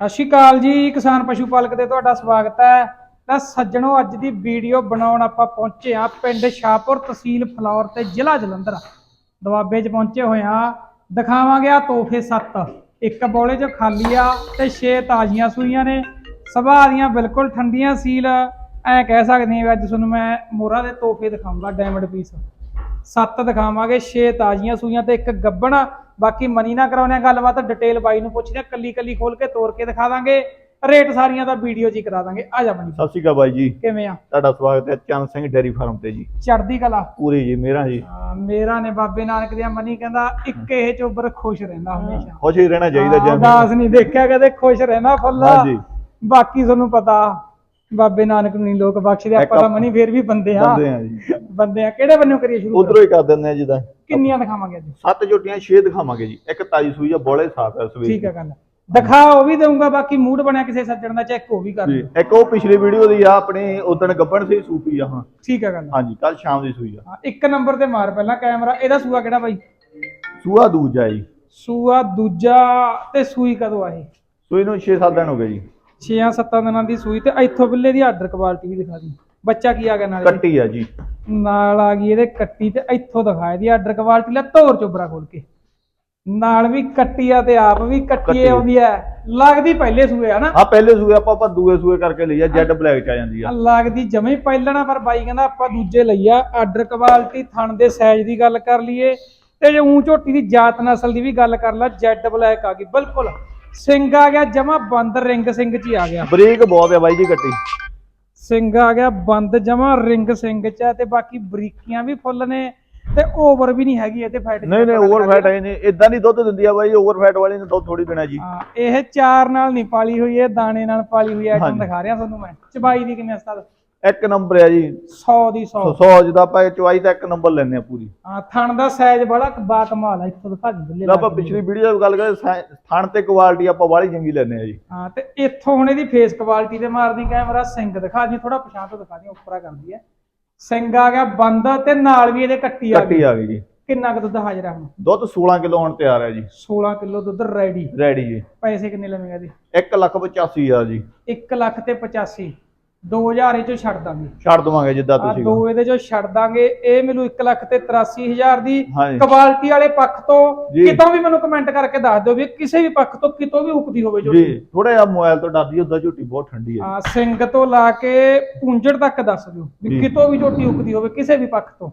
ਸਤਿ ਸ਼੍ਰੀ ਅਕਾਲ ਜੀ, ਕਿਸਾਨ ਪਸ਼ੂ ਪਾਲਕ ਦੇ ਤੁਹਾਡਾ ਸਵਾਗਤ ਹੈ। ਤਾਂ ਸੱਜਣੋ, ਅੱਜ ਦੀ ਵੀਡੀਓ ਬਣਾਉਣ ਆਪਾਂ ਪਹੁੰਚੇ ਆ ਪਿੰਡ ਸ਼ਾਹਪੁਰ ਤਹਿਸੀਲ ਫਲੌਰ ਤੇ ਜ਼ਿਲ੍ਹਾ ਜਲੰਧਰ। ਦੁਆਬੇ 'ਚ ਪਹੁੰਚੇ ਹੋਏ ਆ ਦਿਖਾਵਾਂਗੇ ਆ ਤੋਹਫੇ ਸੱਤ। ਇੱਕ ਬੋਲੇ 'ਚ ਖਾਲੀ ਆ ਤੇ 6 ਤਾਜ਼ੀਆਂ ਸੂਈਆਂ ਨੇ। ਸੁਭਾਅ ਦੀਆਂ ਬਿਲਕੁਲ ਠੰਡੀਆਂ ਸੀਲ। ਐ ਕਹਿ ਸਕਦੇ ਹਾਂ ਵੀ ਅੱਜ ਤੁਹਾਨੂੰ ਮੈਂ ਮੋਹਰਾਂ ਦੇ ਤੋਹਫੇ ਦਿਖਾਉਂਗਾ ਡਾਇਮੰਡ ਪੀਸ ਸੱਤ ਦਿਖਾਵਾਂਗੇ 6 ਤਾਜ਼ੀਆਂ ਸੂਈਆਂ ਤੇ ਇੱਕ ਗੱਬਣ। ਬਾਕੀ ਮਨੀ ਨਾ ਕਰਾਉਣੇ ਆ ਗੱਲਬਾਤ ਡਿਟੇਲ ਬਾਈ ਨੂੰ ਪੁੱਛਦੇ ਆ ਕੱਲੀ ਕੱਲੀ ਖੋਲ ਕੇ ਤੋੜ ਕੇ ਦਿਖਾ ਦਾਂਗੇ। ਰੇਟ ਸਾਰੀਆਂ ਦਾ ਵੀਡੀਓ ਹੀ ਕਰਾ ਦਾਂਗੇ। ਆ ਜਾ ਬਣੀ ਸਤਿ ਸ਼੍ਰੀ ਅਕਾਲ ਬਾਈ ਜੀ। ਕਿਵੇਂ ਆ? ਤੁਹਾਡਾ ਸਵਾਗਤ ਹੈ ਚੰਦ ਸਿੰਘ ਡੇਰੀ ਫਾਰਮ ਤੇ ਜੀ। ਚੜਦੀ ਕਲਾ। ਪੂਰੀ ਜੀ ਮੇਰਾ ਜੀ। ਹਾਂ, ਮੇਰਾ ਨੇ ਬਾਬੇ ਨਾਨਕ ਦੀਆਂ ਮਨੀ ਕਹਿੰਦਾ ਇੱਕ ਇਹ ਚੋਬਰ ਖੁਸ਼ ਰਹਿੰਦਾ ਹਮੇਸ਼ਾ। ਖੁਸ਼ ਹੀ ਰਹਿਣਾ ਚਾਹੀਦਾ ਹਾਂ, ਜੀ ਉਦਾਸ ਨਹੀਂ ਦੇਖਿਆ ਕਦੇ ਖੁਸ਼ ਰਹਿਣਾ ਫੁੱਲਾ। ਬਾਕੀ ਤੁਹਾਨੂੰ ਪਤਾ ਬਾਬੇ ਨਾਨਕ ਨੂੰ ਨਹੀਂ ਲੋਕ ਬਖਸ਼ਦੇ ਆਪਾਂ ਤਾਂ ਮਨੀ ਫੇਰ ਵੀ ਬੰਦੇ ਆ ਬੰਦੇ ਆ ਜੀ। ਬੰਦੇ ਆ ਕਿਹੜੇ ਬੰਨੋਂ ਕਰੀਏ ਸ਼ੁਰੂ ਉਧਰੋਂ ਹੀ ਕਰ? ਦਿੰਦੇ ਆ ਜਿੱਦਾਂ ਕਿੰਨੀਆਂ ਦਿਖਾਵਾਂਗੇ ਅੱਜ? ਸੱਤ ਝੋਟੀਆਂ ਛੇ ਦਿਖਾਵਾਂਗੇ ਜੀ। ਇੱਕ ਤਾਜੀ ਸੂਈ ਆ ਬੋਲੇ ਸਾਫ਼ ਹੈ ਸਵੇਰ ਠੀਕ ਹੈ ਗੱਲ ਦਿਖਾ ਉਹ ਵੀ ਦਊਂਗਾ ਬਾਕੀ ਮੂਡ ਬਣਿਆ ਕਿਸੇ ਸੱਜਣ ਦਾ ਚੈੱਕ ਉਹ ਵੀ ਕਰ ਜੀ ਇੱਕ ਉਹ ਪਿਛਲੀ ਵੀਡੀਓ ਦੀ ਆ ਆਪਣੀ ਉਦਣ ਗੱਬਣ ਸੀ ਸੂਪੀ ਆ ਹਾਂ। ਠੀਕ ਹੈ ਗੱਲ ਹਾਂਜੀ ਕੱਲ ਸ਼ਾਮ ਦੀ ਸੂਈ ਆ। ਇੱਕ ਨੰਬਰ ਤੇ ਮਾਰ ਪਹਿਲਾਂ ਕੈਮਰਾ ਇਹਦਾ ਸੂਆ ਕਿਹੜਾ ਬਾਈ? ਸੂਆ ਦੂਜਾ ਜੀ। ਸੂਆ ਦੂਜਾ ਤੇ ਸੂਈ ਕਦੋਂ ਆਏ ਸੂਈ ਨੂੰ 6-7 ਦਿਨ ਹੋ ਗਏ ਜੀ। 6-7 ਦਿਨਾਂ ਦੀ ਸੂਈ ਤੇ ਇੱਥੋਂ ਬਿੱਲੇ ਦੀ ਆਰਡਰ ਕੁਆਲਿਟੀ ਵੀ ਦਿਖਾ ਦੀ। ਬੱਚਾ ਕੀ ਆ ਗਿਆ ਨਾਲ? ਇਹਦੇ? ਕੱਟੀ ਆ ਜੀ। ਨਾਲ ਆ ਗਈ ਇਹਦੇ ਕੱਟੀ ਤੇ ਇੱਥੋਂ ਦਿਖਾਇਆ ਦੀ ਆਰਡਰ ਕੁਆਲਿਟੀ ਲੈ ਧੋਰ ਚੋਬਰਾ ਖੋਲ ਕੇ। ਨਾਲ ਵੀ ਕੱਟੀ ਆ ਤੇ ਆਪ ਵੀ ਕੱਟੀ। ਆਉਂਦੀ ਐ ਲੱਗਦੀ ਪਹਿਲੇ ਸੂਏ ਆ ਨਾ। ਆ ਪਹਿਲੇ ਸੂਏ ਆਪਾਂ ਪਰ ਦੂਏ ਸੂਏ ਕਰਕੇ ਲਈ ਆ ਜੈਡ ਬਲੈਕ ਚ ਆ ਜਾਂਦੀ ਆ। ਲੱਗਦੀ ਜਮੇ ਪਹਿਲਣਾ ਪਰ ਬਾਈ ਕਹਿੰਦਾ ਆਪਾਂ ਦੂਜੇ ਲਈ ਆ। ਆਰਡਰ ਕੁਆਲਿਟੀ ਥਣ ਦੇ ਸਾਈਜ਼ ਦੀ ਗੱਲ ਕਰ ਲਈਏ। ਤੇ ਜੇ ਊਂ ਝੋਟੀ ਦੀ ਜਾਤ ਨਸਲ ਦੀ ਵੀ ਗੱਲ ਕਰ ਲਾ ਜੈਡ ਬਲੈਕ ਆ ਗਈ ਬਿਲਕੁਲ। ਸਿੰਘ ਆ ਗਿਆ ਜਮਾ ਬੰਦ ਰਿੰਗ ਸਿੰਘ ਚ ਹੀ ਆ ਗਿਆ। ਬਰੀਕ ਬਹੁਤ ਆ ਬਾਈ ਜੀ ਕੱਟੀ ਸਿੰਘ ਆ ਗਿਆ ਬੰਦ ਜਮਾ ਰਿੰਗ ਸਿੰਘ ਚ ਆ ਤੇ ਬਾਕੀ ਬਰੀਕੀਆਂ ਵੀ ਫੁੱਲ ਨੇ ਤੇ ਓਵਰ ਵੀ ਨਹੀਂ ਹੈਗੀ ਇਹ ਤੇ ਫੈਟ ਨਹੀਂ ਨਹੀਂ ਓਵਰ ਫੈਟ ਹੈ ਨਹੀਂ। ਇਦਾਂ ਨਹੀਂ ਦੁੱਧ ਦਿੰਦੀ ਆ ਬਾਈ ਓਵਰ ਫੈਟ ਵਾਲੀ ਨੇ ਦੁੱਧ ਥੋੜੀ ਦੇਣਾ ਜੀ। ਹਾਂ ਇਹ ਚਾਰ ਨਾਲ ਨਹੀਂ ਪਾਲੀ ਹੋਈ ਇਹ ਦਾਣੇ ਨਾਲ ਪਾਲੀ ਹੋਈ ਹਾਂਜੀ। ਦਿਖਾ ਰਿਹਾ ਤੁਹਾਨੂੰ ਮੈਂ। ਚਬਾਈ ਦੀ ਕਿੰਨੇ ਉਸਤਾਦ? ਇੱਕ ਨੰਬਰ ਆ ਜੀ। 100 ਦੀ 100 100 ਜਿਹਦਾ ਆਪਾਂ ਇਹ ਚਵਾਈ ਦਾ ਇੱਕ ਨੰਬਰ ਲੈਣੇ ਆ ਪੂਰੀ। ਹਾਂ ਥਣ ਦਾ ਸਾਈਜ਼ ਬੜਾ ਬਾ ਕਮਾਲ ਆ ਇੱਥੋਂ ਦਿਖਾ ਦੀ ਬੱਲੇ ਆਪਾਂ ਪਿਛਲੀ ਵੀਡੀਓ ਦੀ ਗੱਲ ਕਰੇ ਥਣ ਤੇ ਕੁਆਲਿਟੀ ਆਪਾਂ ਬਾਹਲੀ ਚੰਗੀ ਲੈਣੇ ਆ ਜੀ। ਹਾਂ ਤੇ ਇੱਥੋਂ ਹੁਣ ਇਹਦੀ ਫੇਸ ਕੁਆਲਿਟੀ ਤੇ ਮਾਰਦੀ ਕੈਮਰਾ ਸਿੰਘ ਦਿਖਾ ਦੀ ਥੋੜਾ ਪਛਾਣ ਤੋਂ ਦਿਖਾ ਦੀ ਉੱਪਰਾ ਕਰਦੀ ਹੈ। ਸਿੰਘ ਆ ਗਿਆ ਬੰਦ ਤੇ ਨਾਲ ਵੀ ਇਹਦੇ ਕੱਟੀ ਆ ਕੱਟੀ ਗਈ। ਆ ਗਈ ਜੀ। ਕਿੰਨਾ ਕੁ ਦੁੱਧ ਹਾਜ਼ਰ ਆ ਹੁਣ? ਦੁੱਧ 16 ਕਿਲੋ ਹੁਣ ਤਿਆਰ ਹੈ ਜੀ। 16 ਕਿਲੋ ਦੁੱਧ ਰੈਡੀ ਰੈਡੀ ਜੀ। ਪੈਸੇ ਕਿੰਨੇ ਲਵੇਂਗਾ ਇਹਦੇ? 1 ਲੱਖ 85 ਹਜ਼ਾਰ ਜੀ। 1 ਲੱਖ ਤੇ 85 2000 ਇਹ ਚੋਂ ਛੱਡ ਦਾਂਗੇ। ਛੱਡ ਦਵਾਂਗੇ ਜਿੱਦਾਂ ਆ ਤੁਸੀਂ ਦੋ ਇਹਦੇ ਚੋਂ ਛੱਡ ਦਾਂਗੇ। ਇਹ ਮੈਨੂੰ 1 ਲੱਖ ਤੇ 83000 ਦੀ ਕੁਆਲਿਟੀ ਵਾਲੇ ਪੱਖ ਤੋਂ। ਕਿਤੋਂ ਵੀ ਮੈਨੂੰ ਕਮੈਂਟ ਕਰਕੇ ਦੱਸ ਦਿਓ ਵੀ ਕਿਸੇ ਵੀ ਪੱਖ ਤੋਂ ਕਿਤੋਂ ਵੀ ਉਕਦੀ ਹੋਵੇ ਜੋ ਜੀ ਥੋੜਾ ਜਿਹਾ ਮੋਬਾਈਲ ਤੋਂ ਡਰਦੀ ਉਦਾਂ ਝੋਟੀ ਬਹੁਤ ਠੰਡੀ ਹੈ। ਆ ਸਿੰਘ ਤੋਂ ਲਾ ਕੇ ਪੁੰਜੜ ਤੱਕ ਦੱਸ ਦਿਓ ਵੀ। ਕਿਤੋਂ ਵੀ ਝੋਟੀ ਉਕਦੀ ਹੋਵੇ ਕਿਸੇ ਵੀ ਪੱਖ ਤੋਂ।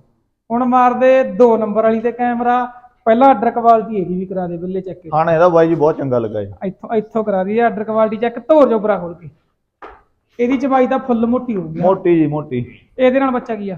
ਹੁਣ ਮਾਰਦੇ 2 ਨੰਬਰ ਵਾਲੀ ਤੇ ਕੈਮਰਾ। ਪਹਿਲਾਂ ਆਰਡਰ ਕੁਆਲਿਟੀ ਇਹਦੀ ਵੀ ਕਰਾ ਦੇ ਬਿੱਲੇ ਚੱਕ ਕੇ। ਖਾਣਾ ਇਹਦਾ ਬਾਈ ਜੀ ਬਹੁਤ ਚੰਗਾ ਲੱਗਾ ਜੀ ਇੱਥੋਂ ਇੱਥੋਂ ਕਰਾ ਦੀ ਆਰਡਰ ਕੁਆਲਿਟੀ ਚੈੱਕ ਧੋਰ ਜੋ ਬਰਾ ਖੋਲ ਕੇ। ਇਹਦੀ ਚਬਾਈ ਤਾਂ ਫੁੱਲ ਮੋਟੀ ਹੋ ਗਈ ਆ। ਮੋਟੀ ਜੀ ਮੋਟੀ। ਇਹਦੇ ਨਾਲ ਬੱਚਾ ਕੀ ਆ?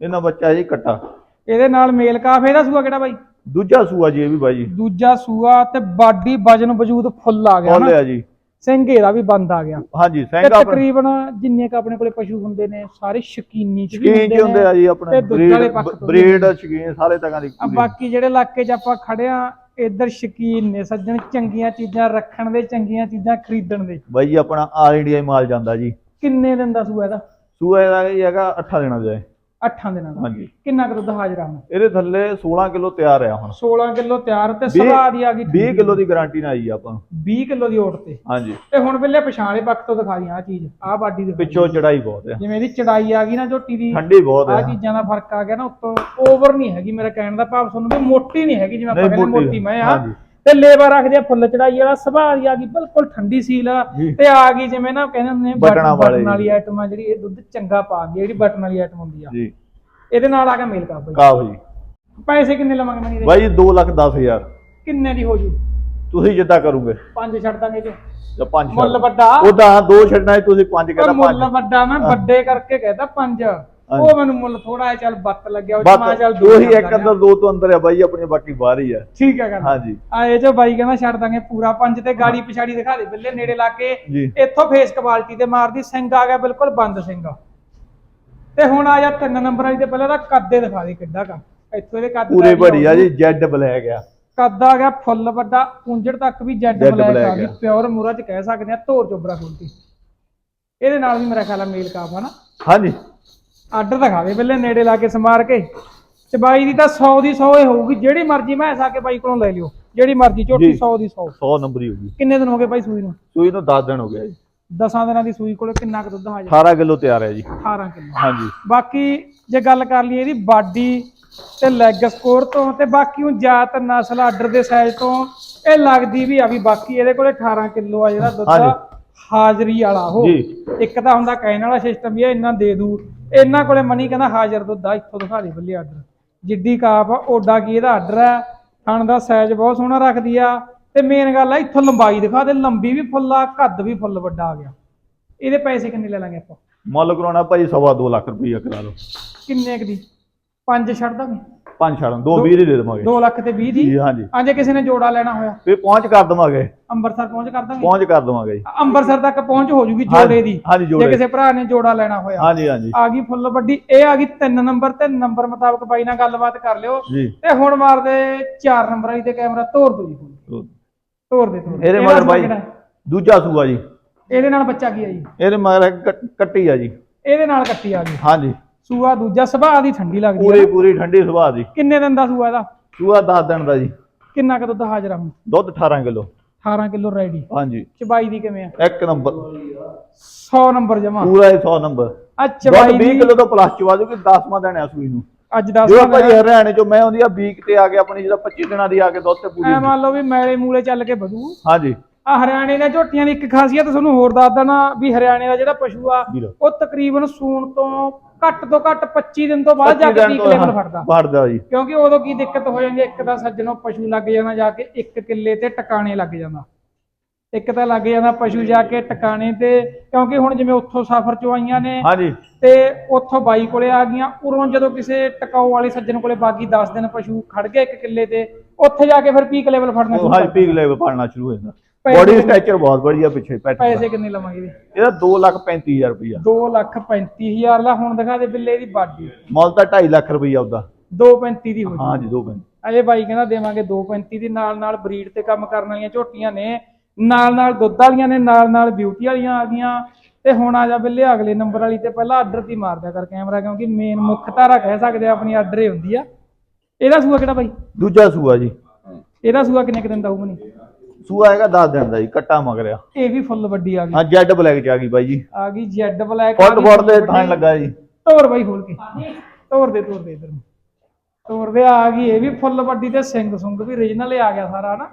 ਇਹਨਾਂ ਬੱਚਾ ਜੀ ਕੱਟਾ। ਇਹਦੇ ਨਾਲ ਮੇਲ ਕਾਫ ਇਹਦਾ ਸੂਆ ਕਿਹੜਾ ਬਾਈ? ਦੂਜਾ ਸੂਆ ਜੀ ਇਹ ਵੀ ਬਾਈ ਜੀ। ਦੂਜਾ ਸੂਆ ਤੇ ਬਾਡੀ ਵਜਨ ਵਜੂਦ ਫੁੱਲ ਆ ਗਿਆ ਨਾ। ਜੀ। ਸਿੰਘ ਇਹਦਾ ਵੀ ਬੰਦ ਆ ਗਿਆ। ਹਾਂਜੀ ਤੇ ਸੈਂਗਾ ਤਕਰੀਬਨ ਜਿੰਨੇ ਕ ਆਪਣੇ ਕੋਲੇ ਪਸ਼ੂ ਹੁੰਦੇ ਨੇ ਸਾਰੇ ਸ਼ਕੀਨੀ ਚ ਵੀ ਹੁੰਦੇ ਆ ਜੀ ਆਪਣੇ। ਬਰੀਡ ਸ਼ਕੀਨ ਸਾਰੇ ਤੱਕਾਂ ਦੀ ਬਾਕੀ ਜਿਹੜੇ ਇਲਾਕੇ 'ਚ ਆਪਾਂ ਖੜਿਆ ਇੱਧਰ ਸ਼ਕੀਨ ਨੇ ਸੱਜਣ ਚੰਗੀਆਂ ਚੀਜ਼ਾਂ ਰੱਖਣ ਦੇ ਚੰਗੀਆਂ ਚੀਜ਼ਾਂ ਖਰੀਦਣ ਦੇ। ਬਾਈ ਜੀ ਆਪਣਾ ਆਲ ਇੰਡੀਆ ਹੀ ਮਾਲ ਜਾਂਦਾ ਜੀ। ਕਿੰਨੇ ਦਿਨ ਦਾ ਸੂਆ ਇਹਦਾ? ਸੂਆ ਇਹਦਾ ਜੀ ਹੈਗਾ 8 ਦਿਨਾਂ ਦਾ ਹੈ। 8 ਦਿਨਾਂ ਦਾ। ਹਾਂਜੀ। ਕਿੰਨਾ ਕੁ ਦੁੱਧ ਹਾਜ਼ਰ ਆ ਹੁਣ? ਇਹਦੇ ਥੱਲੇ 16 ਕਿਲੋ ਤਿਆਰ ਆ ਹੁਣ। 16 ਕਿਲੋ ਤਿਆਰ ਤੇ ਸਵਾਦ ਹੀ ਆ ਗਈ 20 ਕਿਲੋ ਦੀ ਗਾਰੰਟੀ ਨਾਲ ਆਈ ਆਪਾਂ। 20 ਕਿਲੋ ਦੀ ਓਟ ਤੇ। ਹਾਂਜੀ। ਤੇ ਹੁਣ ਵੇਲੇ ਪਛਾਣੇ ਪੱਖ ਤੋਂ ਦਿਖਾ ਦੀ ਆ ਚੀਜ਼। ਆ ਬਾਡੀ ਦੇ ਪਿੱਛੋਂ ਚੜਾਈ ਬਹੁਤ ਆ। ਜਿਵੇਂ ਇਹਦੀ ਚੜਾਈ ਆ ਗਈ ਨਾ ਝੋਟੀ ਦੀ ਠੰਡੀ ਬਹੁਤ ਆ। ਆ ਚੀਜ਼ਾਂ ਦਾ ਫ਼ਰਕ ਆ ਗਿਆ ਨਾ ਉੱਤੋਂ ਓਵਰ ਨਹੀਂ ਹੈਗੀ ਮੇਰਾ ਕਹਿਣ ਦਾ ਭਾਵ ਤੁਹਾਨੂੰ ਵੀ ਮੋਟੀ ਨਹੀਂ ਹੈਗੀ ਜਿਵੇਂ ਆਪਾਂ ਕਹਿੰਦੇ ਮੋਟੀ ਮੋਟੀ ਮੈਂ ਆ। ਹਾਂਜੀ। ਤੇ ਲੇਬਰ ਰੱਖਦੇ ਆ ਫੁੱਲ ਚੜਾਈ ਵਾਲਾ ਸੁਭਾਅ ਦੀ ਆ ਗਈ ਬਿਲਕੁਲ ਠੰਡੀ ਸੀਲ ਆ। ਜੀ। ਤੇ ਆ ਗਈ ਜਿਵੇਂ ਨਾ ਕਹਿੰਦੇ ਹੁੰਦੇ ਨੇ ਬਟਨਾਂ ਵਾਲੇ ਬਟਨ ਵਾਲੀ ਆਈਟਮ ਆ ਜਿਹੜੀ ਇਹ ਦੁੱਧ ਚੰਗਾ ਪਾ ਗਈ ਜਿਹੜੀ ਬਟਨ ਵਾਲੀ ਆਈਟਮ ਹੁੰਦੀ ਆ। ਜੀ। ਇਹਦੇ ਨਾਲ ਆ ਗਿਆ ਮੇਲ ਕਾਪ ਬਾਈ। ਕਾਫ ਜੀ। ਪੈਸੇ ਕਿੰਨੇ ਲਵਾਂਗੇ ਮਨੀ ਦੇ? ਬਾਈ ਜੀ 2 ਲੱਖ 10 ਹਜ਼ਾਰ। ਕਿੰਨੇ ਦੀ ਹੋ ਜੂ? ਤੁਸੀਂ ਜਿੱਦਾਂ ਕਰੋਗੇ। ਪੰਜ ਛੱਡ ਦਾਂਗੇ ਜੋ। ਜਾਂ ਪੰਜ ਮੁੱਲ ਵੱਡਾ। ਉਹਦਾ ਦੋ ਛੱਡਣਾ ਤੁਸੀਂ ਪੰਜ ਉਹ ਕਹਿੰਦਾ ਮੁੱਲ ਪੰਜ। ਵੱਡਾ ਮੈਂ ਵੱਡੇ ਕਰਕੇ ਕਹਿੰਦਾ ਪੰਜ। ਉਹ ਮੈਨੂੰ ਮੁੱਲ ਥੋੜਾ ਜਿਹਾ ਚੱਲ ਬੱਤ ਲੱਗਿਆ ਉਹ 'ਚ ਮੈਂ ਚੱਲ ਦੋ ਉਹੀ ਇੱਕ। ਅੰਦਰ ਦੋ ਤੋਂ ਅੰਦਰ ਹੈ ਬਾਈ ਆਪਣੇ ਬਾਕੀ ਬਾਹਰ ਹੀ ਆ। ਠੀਕ ਹੈ ਗੱਲ। ਹਾਂਜੀ। ਆਏ ਜੋ ਬਾਈ ਕਹਿੰਦਾ ਛੱਡ ਦਾਂਗੇ ਪੂਰਾ ਪੰਜ ਤੇ ਗਾੜੀ ਪਿਛਾੜੀ ਦਿਖਾ ਦੇ ਬਿੱਲੇ ਨੇੜੇ ਲਾ ਕੇ ਇੱਥੋਂ ਫੇਸ ਕੁਆਲਿਟੀ ਤੇ ਮਾਰਦੀ ਸਿੰਘ ਆ ਗਿਆ ਬਿਲਕੁਲ ਬੰਦ ਸਿੰਘ। ਤੇ ਹੁਣ ਆ ਜਾ ਤਿੰਨ ਨੰਬਰ ਵਾਲੀ ਤੇ ਪਹਿਲਾਂ ਤਾਂ ਕੱਦੇ ਦਿਖਾ ਦੇ ਕਿੱਡਾ ਕਾ ਇੱਥੋਂ ਇਹਦੇ ਕੱਦ ਪੂਰੇ ਦਾ ਬੜੀ ਆ ਜੀ ਜੈਡ ਬਲੈਕ ਆ। ਕੱਦ ਆ ਗਿਆ ਫੁੱਲ ਵੱਡਾ ਪੁੰਜੜ ਤੱਕ ਵੀ ਜੈਡ ਬਲੈਕ ਆ ਗਈ ਆ। ਪਿਓਰ ਮੂਰਾ ਚ ਕਹਿ ਸਕਦੇ ਆ ਧੋਰ ਚੋਬਰਾ ਖੋਲਤੀ। ਇਹਦੇ ਨਾਲ ਵੀ ਮੇਰਾ ਖਿਆਲ ਆ ਮੇਲ ਕਾਫ ਆ ਨਾ। ਹਾਂਜੀ। ਆਰਡਰ ਦਿਖਾਵੇ ਬਿੱਲੇ ਨੇੜੇ ਲਾ ਕੇ ਸਮਾਰ ਕੇ। ਚਬਾਈ ਦੀ ਤਾਂ 100 ਦੀ 100 ਹੀ ਹੋਊਗੀ ਜਿਹੜੀ ਮਰਜ਼ੀ ਮੈਂ ਆ ਕੇ ਬਾਈ ਕੋਲੋਂ ਲੈ ਲਿਓ। ਜਿਹੜੀ ਮਰਜ਼ੀ ਝੋਟੀ ਜੀ। 100 ਦੀ 100 100 ਨੰਬਰ ਹੀ ਹੋਗੀ ਕਿੰਨੇ ਦਿਨ ਹੋ ਗਏ ਬਾਈ ਸੂਈ ਨੂੰ? ਸੂਈ ਨੂੰ 10 ਦਿਨ ਹੋ ਗਿਆ ਜੀ। 10 ਦਿਨਾਂ ਦੀ ਸੂਈ ਕੋਲੇ ਕਿੰਨਾ ਕੁ ਦੁੱਧ ਹਾਜ਼ਰ 18 ਕਿਲੋ ਤਿਆਰ ਹੈ ਜੀ। 18 ਕਿਲੋ। ਹਾਂਜੀ। ਬਾਕੀ ਜੇ ਗੱਲ ਕਰ ਲਈਏ ਇਹਦੀ ਬਾਡੀ ਤੇ ਲੈਗ ਸਕੋਰ ਤੋਂ ਤੇ ਬਾਕੀ ਉਹ ਜਾਤ ਨਸਲ ਆਰਡਰ ਦੇ ਸਾਈਜ਼ ਤੋਂ ਇਹ ਲੱਗਦੀ ਵੀ ਆ ਵੀ ਬਾਕੀ ਇਹਦੇ ਕੋਲੇ 18 ਕਿਲੋ ਆ ਜਿਹੜਾ ਦੁੱਧ ਹਾਂਜੀ। ਹਾਜ਼ਰੀ ਵਾਲਾ ਉਹ। ਇੱਕ ਤਾਂ ਹੁੰਦਾ ਕਹਿਣ ਵਾਲਾ ਸਿਸਟਮ ਵੀ ਆ ਇੰਨਾ ਦੇ ਦੂ ਇਹਨਾਂ ਕੋਲੇ ਮਨੀ ਕਹਿੰਦਾ ਹਾਜ਼ਰ ਦੁੱਧ ਆ ਇੱਥੋਂ ਦਿਖਾ ਦੇ ਬੱਲੇ ਆਰਡਰ। ਜਿੱਡੀ ਕਾਪ ਆ ਓਡਾ ਕੀ ਇਹਦਾ ਆਰਡਰ ਆ? ਥਣ ਦਾ ਸਾਈਜ਼ ਬਹੁਤ ਸੋਹਣਾ ਰੱਖਦੀ ਆ। ਤੇ ਮੇਨ ਗੱਲ ਆ ਇੱਥੋਂ ਲੰਬਾਈ ਦਿਖਾ ਦੇ ਲੰਬੀ ਵੀ ਫੁੱਲ ਆ ਕੱਦ ਵੀ ਫੁੱਲ ਵੱਡਾ ਆ ਗਿਆ। ਇਹਦੇ ਪੈਸੇ ਕਿੰਨੇ ਲੈ ਲਾਂਗੇ ਆਪਾਂ? ਮੁੱਲ ਕਰਾਉਣਾ ਭਾਜੀ ਸਵਾ ਦੋ ਲੱਖ ਰੁਪਈਆ ਕਰਾ ਲਓ ਕਿੰਨੇ ਕੁ ਦੀ? ਪੰਜ ਛੱਡ ਦਾਂਗੇ। ਪੰਜ ਛੜਨ ਦੋ ਵੀਹ ਦੀ ਦੇ ਦੇਵਾਂਗੇ। 2 ਲੱਖ ਤੇ 20 ਦੀ? ਜੀ ਹਾਂਜੀ। ਆ ਜੇ ਕਿਸੇ ਨੇ ਜੋੜਾ ਲੈਣਾ ਹੋਇਆ। ਤੇ ਪਹੁੰਚ ਕਰ ਦੇਵਾਂਗੇ। ਅੰਮ੍ਰਿਤਸਰ ਪਹੁੰਚ ਕਰ ਦਾਂਗੇ? ਪਹੁੰਚ ਕਰ ਦੇਵਾਂਗੇ ਜੀ। ਅੰਮ੍ਰਿਤਸਰ ਤੱਕ ਪਹੁੰਚ ਹੋ ਜੂਗੀ ਜੋੜੇ ਦੀ। ਹਾਂਜੀ, ਜੋੜੇ ਜੇ ਕਿਸੇ ਭਰਾ ਨੇ ਜੋੜਾ ਲੈਣਾ ਹੋਇਆ। ਹਾਂਜੀ ਹਾਂਜੀ। ਆ ਗਈ ਫੁੱਲ ਵੱਡੀ। ਇਹ ਆ ਗਈ 3 ਨੰਬਰ ਤੇ ਨੰਬਰ ਮੁਤਾਬਕ ਬਾਈ ਨਾਲ ਗੱਲਬਾਤ ਕਰ ਲਿਓ। ਤੇ ਹੁਣ ਮਾਰਦੇ 4 ਨੰਬਰ ਵਾਲੀ ਤੇ ਕੈਮਰਾ ਤੋੜ ਦੋ ਜੀ ਤੋੜ ਦੇ ਤੋੜ। ਇਹਦੇ ਮਗਰ ਬਾਈ ਹੈ? ਦੂਜਾ ਸੂਆ ਜੀ। ਇਹਦੇ ਨਾਲ ਬੱਚਾ ਕੀ ਆ ਜੀ? ਇਹਦੇ ਮਗਰ ਕੱਟੀ ਆ ਜੀ। ਇਹਦੇ ਨਾਲ ਕੱਟੀ ਆ ਗਈ। ਹਾਂਜੀ। ਸੂਆ ਦੂਜਾ ਸੁਭਾਅ ਦੀ ਠੰਡੀ ਲੱਗਦੀ ਪੂਰੀ ਆ ਪੂਰੀ ਠੰਡੀ ਸੁਭਾਅ ਦੀ। ਕਿੰਨੇ ਦਿਨ ਦਾ ਸੂਆ ਇਹਦਾ? ਸੂਆ 10 ਦਿਨ ਦਾ ਜੀ। ਕਿੰਨਾ ਕੁ ਦੁੱਧ ਹਾਜ਼ਰ ਆ ਹੁਣ? ਦੁੱਧ 18 ਕਿਲੋ। 18 kilo ready. ਹਾਂਜੀ। ਚਬਾਈ ਦੀ ਕਿਵੇਂ ਆ? ਇੱਕ ਨੰਬਰ। 100 ਨੰਬਰ ਜਮਾ। ਪੂਰਾ ਹੀ 100 ਨੰਬਰ। ਆ ਚਬਾਈ 20 ਦੀ ਕਿਲੋ ਤੋਂ ਪਲੱਸ ਚ ਵਾਜੂ ਕਿ 10ਵਾਂ ਦਿਨ ਆ ਸੂਈ ਨੂੰ। ਅੱਜ 10 ਜੋ ਭਾਜੀ ਹਰਿਆਣੇ ਚੋਂ ਮੈਂ ਆਉਂਦੀ ਆ ਵੀਕ ਤੇ ਆ ਕੇ ਆਪਣੀ ਜਿਹੜਾ 25 ਦਿਨਾਂ ਦੀ ਆ ਕੇ ਦੁੱਧ ਤੇ ਪੂਰੀ ਐ ਮੰਨ ਲਓ ਵੀ ਮੈਲੇ ਮੂਲੇ ਚੱਲ ਕੇ ਵਧੂ। ਹਾਂਜੀ। ਆ ਹਰਿਆਣੇ ਦੀਆਂ ਝੋਟੀਆਂ ਦੀ ਇੱਕ ਖਾਸੀਅਤ ਤੁਹਾਨੂੰ ਹੋਰ ਦੱਸ ਦਣਾ ਵੀ ਹਰਿਆਣੇ ਦਾ ਜਿਹੜਾ ਪਸ਼ੂ ਆ ਵੀਰੋ। ਉਹ ਤਕਰੀਬਨ ਸੂਣ ਤੋਂ ਘੱਟ ਤੋਂ ਘੱਟ 25 ਦਿਨ ਤੋਂ ਬਾਅਦ ਜਾ 25 ਕੇ ਪੀਕ ਲੈਵਲ ਫੜਦਾ। ਫੜਦਾ ਜੀ। ਕਿਉਂਕਿ ਉਦੋਂ ਕੀ ਦਿੱਕਤ ਹੋ ਜਾਂਦੀ ਹੈ ਇੱਕ ਤਾਂ ਸੱਜਣੋਂ ਪਸ਼ੂ ਲੱਗ ਜਾਣਾ ਜਾ ਕੇ ਇੱਕ ਕਿੱਲੇ ਤੇ ਟਿਕਾਣੇ ਲੱਗ ਜਾਂਦਾ। ਇੱਕ ਤਾਂ ਲੱਗ ਜਾਂਦਾ ਪਸ਼ੂ ਜਾ ਕੇ ਟਿਕਾਣੇ ਤੇ ਕਿਉਂਕਿ ਹੁਣ ਜਿਵੇਂ ਉੱਥੋਂ ਸਫ਼ਰ ਚੋਂ ਆਈਆਂ ਨੇ ਹਾਂਜੀ ਤੇ ਉੱਥੋਂ ਬਾਈ ਕੋਲੇ ਆ ਗਈਆਂ ਉਰੋਂ ਜਦੋਂ ਕਿਸੇ ਟਿਕਾਊ ਵਾਲੇ ਸੱਜਣ ਕੋਲੇ ਬਾਕੀ 10 ਦਿਨ ਪਸ਼ੂ ਖੜ ਗਏ ਇੱਕ ਕਿੱਲੇ ਤੇ ਉੱਥੇ ਜਾ ਕੇ ਫਿਰ ਪੀਕ ਲੈਵਲ ਫੜਨਾ ਉਹ ਸ਼ੁਰੂ ਹਾਂਜੀ ਕਰ ਪੀਕ ਲੈਵਲ ਪਾੜਨਾ ਸ਼ੁਰੂ ਹੋ ਜਾਂਦਾ। ਬੋਡੀ ਕਿੰਨੇ? ਸਟ੍ਰਕਚਰ ਬਹੁਤ ਵਧੀਆ ਪਿੱਛੇ ਪੈਟ ਪੈਸੇ ਕਿੰਨੇ ਲਵਾਂਗੇ ਇਹਦੇ ਇਹਦਾ 2 ਲੱਖ 35000 ਰੁਪਈਆ। 2 ਲੱਖ 35000 ਦਾ ਹੁਣ ਦਿਖਾ ਦੇ ਬਿੱਲੇ ਦੀ ਬਾਡੀ। ਮੁੱਲ ਤਾਂ 2.5 ਲੱਖ ਰੁਪਈਆ ਉਹਦਾ। 235 ਦੀ ਹੋ ਜੂ। ਹਾਂਜੀ 2.5 ਅਜੇ ਬਾਈ ਕਹਿੰਦਾ ਦੇਵਾਂਗੇ 235 ਦੀ ਨਾਲ ਨਾਲ ਬਰੀਡ ਤੇ ਕੰਮ ਕਰਨ ਵਾਲੀਆਂ ਝੋਟੀਆਂ ਨੇ ਨਾਲ ਨਾਲ ਦੁੱਧ ਵਾਲੀਆਂ ਨੇ ਨਾਲ ਨਾਲ ਬਿਊਟੀ ਵਾਲੀਆਂ ਆ ਗਈਆਂ। ਤੇ ਹੁਣ ਆ ਜਾ ਬਿੱਲੇ ਅਗਲੇ ਨੰਬਰ ਵਾਲੀ ਤੇ ਪਹਿਲਾਂ ਆਰਡਰ ਦੀ ਮਾਰ ਦਿਆ ਕਰ ਕੈਮਰਾ ਕਿਉਂਕਿ ਮੇਨ ਮੁੱਖ ਧਾਰਾ ਕਹਿ ਸਕਦੇ ਆ ਆਪਣੀ ਆਰਡਰ ਹੀ ਹੁੰਦੀ ਆ। ਇਹਦਾ ਸੂਆ ਕਿਹੜਾ ਬਾਈ? ਦੂਜਾ ਸੂਆ ਜੀ। ਇਹਦਾ ਸੂਆ ਕਿੰਨੇ ਕੁ ਦਿਨ ਦਾ ਹੋਊਗਾ ਨਹੀਂ ਸੂਆ ਹੈਗਾ 10 ਦਿਨ ਦਾ ਜੀ ਕੱਟਾ ਮਗਰਿਆ ਇਹ ਵੀ ਫੁੱਲ ਵੱਡੀ ਆ ਗਈ। ਹਾਂ ਜੈਡ ਬਲੈਕ ਚ ਆ ਗਈ ਬਾਈ ਜੀ। ਆ ਗਈ ਜੈਡ ਬਲੈਕ ਫੁੱਟ ਫੁੱਟ ਦੇ ਥਾਂ ਲੱਗਾ ਜੀ। ਤੋਰ ਬਾਈ ਖੋਲ ਕੇ। ਤੋਰ ਦੇ ਤੋਰ ਦੇ ਇਧਰ ਤੋਰ ਦੇ ਆ ਗਈ। ਇਹ ਵੀ ਫੁੱਲ ਵੱਡੀ ਤੇ ਸਿੰਘ ਸੁੰਗ ਵੀ ਰੀਜਨਲ ਆ ਗਿਆ ਸਾਰਾ ਹਨਾ?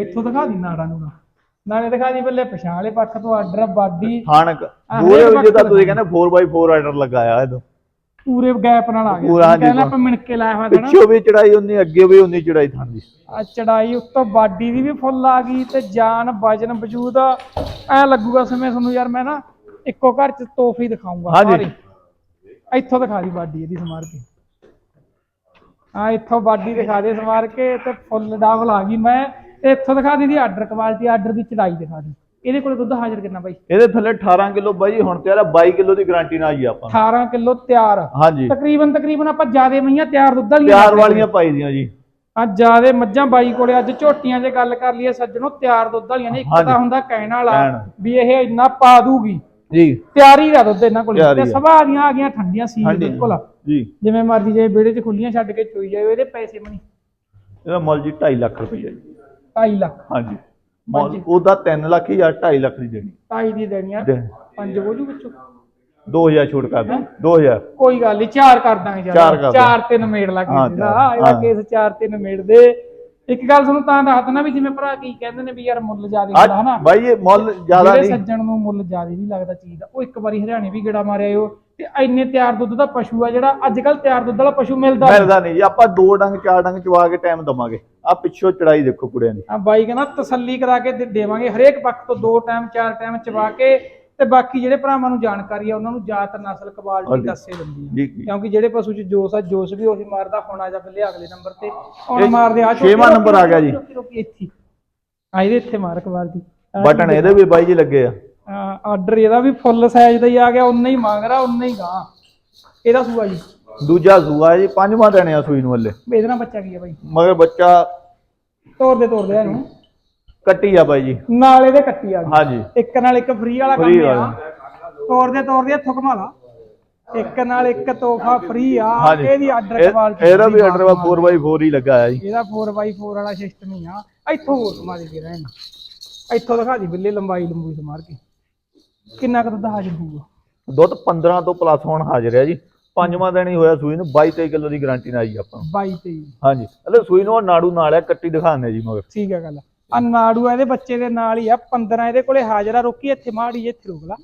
ਇੱਥੋਂ ਦਿਖਾ ਦੀ ਨਾੜਾਂ ਨੂੰ ਨਾਲੇ ਦਿਖਾ ਦੀ ਬੱਲੇ ਪਛਾਣ ਵਾਲੇ ਪੱਖ ਤੋਂ ਆਰਡਰ ਬਾਡੀ। ਥਾਣਕ। ਤਾਂ ਵਕਤ ਤੁਸੀਂ ਕਹਿੰਦੇ 4x4 ਆਰਡਰ ਲਗਾਇਆ ਇਹਦੋਂ। ਪੂਰੇ ਗੈਪ ਨਾਲ ਆ ਗਿਆ। ਹਾਂਜੀ, ਕਹਿੰਦਾ ਆਪਾਂ ਮਿਣਕੇ ਲਾਇਆ ਹੋਇਆ था ਨਾ ਪਿੱਛੋਂ ਵੀ ਚੜਾਈ ਉਨੀ ਅੱਗੇ ਵੀ ਉਨੀ ਚੜਾਈ ਥਾਂ ਦੀ। ਆ ਚੜਾਈ ਉੱਤੋਂ ਬਾਡੀ ਦੀ ਵੀ ਫੁੱਲ ਆ ਗਈ ਤੇ ਜਾਨ ਵਜਨ ਵਜੂਦ ਐ ਲੱਗੂਗਾ ਸਮੇਂ ਤੁਹਾਨੂੰ ਯਾਰ ਮੈਂ ਨਾ ਇੱਕੋ ਘਰ ਚ ਤੋਹਫੀ ਦਿਖਾਉਂਗਾ ਹਾਂਜੀ। ਇੱਥੋਂ ਦਿਖਾ ਦੀ ਬਾਡੀ ਇਹਦੀ ਸਮਾਰ ਕੇ। ਆ ਇੱਥੋਂ ਬਾਡੀ ਦਿਖਾ ਦੇ ਸਮਾਰ ਕੇ ਤੇ ਫੁੱਲ ਡਬਲ ਆ ਗਈ। ਮੈਂ ਤੇ ਇੱਥੋਂ ਦਿਖਾ ਦੀ ਦੀ ਆਰਡਰ ਕੁਆਲਿਟੀ ਆਰਡਰ ਦੀ ਚੜਾਈ ਦਿਖਾ ਦੀ। ਇਹਦੇ ਕੋਲ ਦੁੱਧ ਹਾਜ਼ਰ ਕਿੰਨਾ ਬਾਈ? ਇਹਦੇ ਥੱਲੇ 18 ਕਿਲੋ ਬਾਈ ਹੁਣ ਤੇ ਯਾਰ 22 ਕਿਲੋ ਦੀ ਗਾਰੰਟੀ ਨਾਲ ਆਈ ਆ ਆਪਾਂ। 18 ਕਿਲੋ ਤਿਆਰ। ਹਾਂਜੀ। ਤਕਰੀਬਨ ਤਕਰੀਬਨ ਆਪਾਂ ਜਿਆਦੇ ਮਈਆਂ ਤਿਆਰ ਦੁੱਧ ਵਾਲੀਆਂ ਰੱਖਦੇ ਵਾਲੀਆਂ ਪਾਈ ਦੀਆਂ ਜੀ। ਆ ਜਿਆਦੇ ਮੱਝਾਂ ਬਾਈ ਕੋਲੇ ਅੱਜ ਝੋਟੀਆਂ 'ਚ ਗੱਲ ਕਰ ਲਈਏ ਸੱਜਣੋ ਤਿਆਰ ਦੁੱਧ ਵਾਲੀਆਂ ਨੇ ਇੱਕ। ਤਾਂ ਹੁੰਦਾ ਕਹਿਣ ਵਾਲਾ। ਵੀ ਇਹ ਇੰਨਾ ਪਾ ਦੂਗੀ। ਜੀ। ਤਿਆਰੀ ਦਾ ਦੁੱਧ ਇਹਨਾਂ ਕੋਲੇ। ਤਿਆਰੀ ਤੇ ਆ। ਸਭਾ ਦੀਆਂ ਆ ਗਈਆਂ ਠੰਡੀਆਂ ਸੀ। ਬਿਲਕੁਲ। ਜੀ। ਜਿਵੇਂ ਮਰਜ਼ੀ ਜੇ ਵਿਹੜੇ 'ਚ ਖੁੱਲੀਆਂ ਛੱਡ ਕੇ ਚੋਈ ਜਾਓ ਇਹਦੇ ਪੈਸੇ ਬਣੀ ਇਹਦਾ ਮੁੱਲ ਜੀ 2.5 ਲੱਖ ਰੁਪਈਆ ਜੀ। 2.5 ਲੱਖ। ਹਾਂਜੀ। ਹਾਂਜੀ। ਉਹਦਾ 3 ਲੱਖ ਜਾਂ 2.5 ਲੱਖ ਦੀ ਦੇਣੀ। 2.5 ਦੀ ਦੇਣੀਆਂ ਦੇ- ਪੰਜ ਬੋਲੂ ਵਿੱਚੋਂ। 2000 ਛੋਟ ਕਰ ਦੇ। 2000 ਕੋਈ ਗੱਲ ਨਹੀਂ ਚਾਰ ਕਰ ਦਾਂਗੇ ਚੱਲ। ਚਾਰ ਕਰ ਦਾਂਗੇ। ਚਾਰ ਤਿੰਨ ਮੇੜ ਲੱਗ ਹਾਂ, ਜਿਹਦਾ ਚਾਰ, ਇਹਦਾ ਹਾਂ। ਕੇਸ ਚਾਰ ਤਿੰਨ ਮੇੜ ਦੇ। ਇੱਕ ਗੱਲ ਤੁਹਾਨੂੰ ਤਾਂ ਦੱਸ ਦਣਾ ਵੀ ਜਿਵੇਂ ਭਰਾ ਕੀ ਕਹਿੰਦੇ ਨੇ ਵੀ ਯਾਰ ਮੁੱਲ ਜ਼ਿਆਦਾ ਹੁੰਦਾ ਹਨਾ? ਅੱਜ ਬਾਈ ਇਹ ਮੁੱਲ ਜ਼ਿਆਦਾ ਜਿਹੜੇ ਨਹੀਂ। ਸੱਜਣ ਨੂੰ ਮੁੱਲ ਜ਼ਿਆਦਾ ਨਹੀਂ ਲੱਗਦਾ ਚੀਜ਼ ਦਾ ਉਹ ਇੱਕ ਵਾਰੀ ਹਰਿਆਣੇ ਵੀ ਗੇੜਾ ਮਾਰਿਆ ਉਹ। ਤੇ ਇੰਨੇ ਤਿਆਰ ਦੁੱਧ ਦਾ ਪਸ਼ੂ ਆ ਜਿਹੜਾ ਅੱਜ ਕੱਲ ਤਿਆਰ ਦੁੱਧ ਵਾਲਾ ਪਸ਼ੂ ਮਿਲਦਾ ਨਹੀਂ। ਮਿਲਦਾ ਨਹੀਂ। ਜੀ ਆਪਾਂ ਦੋ ਡੰਗ ਚਾਰ ਡੰਗ ਚਵਾ ਕੇ ਟਾਈਮ ਦਵਾਂਗੇ। ਆ ਪਿੱਛੋਂ ਚੜਾਈ ਦੇਖੋ ਕੁੜਿਆਂ ਦੀ। ਆ ਬਾਈ ਕਹਿੰਦਾ ਤਸੱਲੀ ਕਰਾ ਕੇ ਦੇ- ਦੇਵਾਂਗੇ ਹਰੇਕ ਪੱਖ ਤੋਂ ਦੋ ਟਾਈਮ ਚਾਰ ਟਾਈਮ ਚਵਾ ਕੇ ਤੇ ਬਾਕੀ ਜਿਹੜੇ ਭਰਾਵਾਂ ਨੂੰ ਜਾਣਕਾਰੀ ਆ ਉਹਨਾਂ ਨੂੰ ਜਾਤ ਨਸਲ ਕੁਆਲਿਟੀ ਹਾਂਜੀ। ਦੱਸੇ ਦਿੰਦੀ ਆ। ਜੀ। ਕਿਉਂਕਿ ਜਿਹੜੇ ਪਸ਼ੂ ਚ ਜੋਸ ਆ ਜੋਸ ਵੀ ਉਹੀ ਮਾਰਦਾ ਹੁਣ ਆ ਜਾ ਬੱਲੇ ਅਗਲੇ ਨੰਬਰ ਤੇ। ਹੁਣ ਇਹ ਮਾਰਦੇ ਆ ਛੇਵਾਂ number ਆ ਗਿਆ ਜੀ। ਰੋਕੀ ਰੋਕੀ ਇੱਥੇ ਹੀ। ਆ ਇਹਦੇ ਇੱਥੇ ਮਾਰ ਕੁਆਲਿਟੀ ਬਟਨ ਇਹਦੇ ਵੀ ਬਾਈ ਜੀ ਲੱਗੇ ਆ। ਆਰਡਰ ਇਹਦਾ ਵੀ ਫੁੱਲ ਸਾਈਜ਼ ਦਾ ਹੀ ਆ ਗਿਆ ਉਨਾ ਹੀ ਮੰਗ ਰਿਹਾ ਉਨਾ ਹੀ ਗਾ। ਇਹਦਾ ਸੂਆ ਜੀ। ਦੂਜਾ ਸੂਆ ਜੀ ਪੰਜਵਾਂ ਦਿਨ ਆ ਸੂਈ ਨੂੰ ਹੱਲੇ। ਇਹਦੇ ਨਾਲ ਬੱਚਾ ਕੀ ਆ ਬਾਈ? ਮਗਰ ਬੱਚਾ ਤੋੜ ਦੇ ਇਹਨੂੰ। ਕੱਟੀ ਆ ਬਾਈ ਜੀ। ਨਾਲ ਇਹਦੇ ਕੱਟੀ ਆ ਗਈ। ਹਾਂਜੀ। ਇੱਕ ਨਾਲ ਇੱਕ ਫ੍ਰੀ ਵਾਲਾ Free ਕੰਮ ਆ। ਤੋੜ ਦੇ ਹੱਥੋਂ ਘੁਮਾ ਲਾ। ਇੱਕ ਨਾਲ ਇੱਕ ਤੋਹਫਾ ਫ੍ਰੀ ਆ। ਹਾਂਜੀ। ਇਹਦੀ ਆਰਡਰ ਇਹ- ਕੁਆਲਿਟੀ ਇਹਦਾ ਵੀ ਆਰਡਰ ਵਾ 4x4 ਹੀ ਲੱਗਾ ਆ ਜੀ। ਇਹਦਾ 4x4 ਵਾਲਾ ਸਿਸਟਮ ਹੀ ਆ। ਇੱਥੋਂ ਹੋਰ ਸਮਾ ਦੇ ਰਹਿਣ। ਇੱਥੋਂ ਦਿਖਾ ਦੀ ਬਿੱਲੇ ਲੰਬਾਈ ਲੰਬੂਈ ਸਮਾਰ ਕੇ। ਕਿੰਨਾ ਕੁ ਦੁੱਧ ਹਾਜ਼ਰ ਹੋਊਗਾ? ਦੁੱਧ 15 ਤੋਂ ਪਲੱਸ ਹੁਣ ਹਾਜ਼ਰ ਹੈ ਜੀ। ਪੰਜਵਾਂ ਦਿਨ ਹੀ ਹੋਇਆ ਸੂਈ ਨੂੰ 22 23 ਕਿਲੋ ਦੀ ਗਾਰੰਟੀ ਨਾਲ ਆਈ ਆਪਾਂ ਨੂੰ। 22 23 ਹਾਂਜੀ ਹਲੇ ਸੂਈ ਨੂੰ ਉਹ ਨਾੜੂ ਨਾਲ ਆ ਕੱਟੀ ਦਿਖਾਉਂਦੇ ਜੀ ਮਗਰ। ਠੀਕ ਹੈ ਗੱਲ ਆ। ਨਾੜੂ ਆ ਇਹਦੇ ਬੱਚੇ ਦੇ ਨਾਲ ਹੀ ਆ 15 ਇਹਦੇ ਕੋਲੇ ਹਾਜ਼ਰ ਆ ਰੋਕੀ ਇੱਥੇ ਮਾੜੀ ਜਿਹੀ ਇੱਥੇ ਰੋਕ ਲਾ।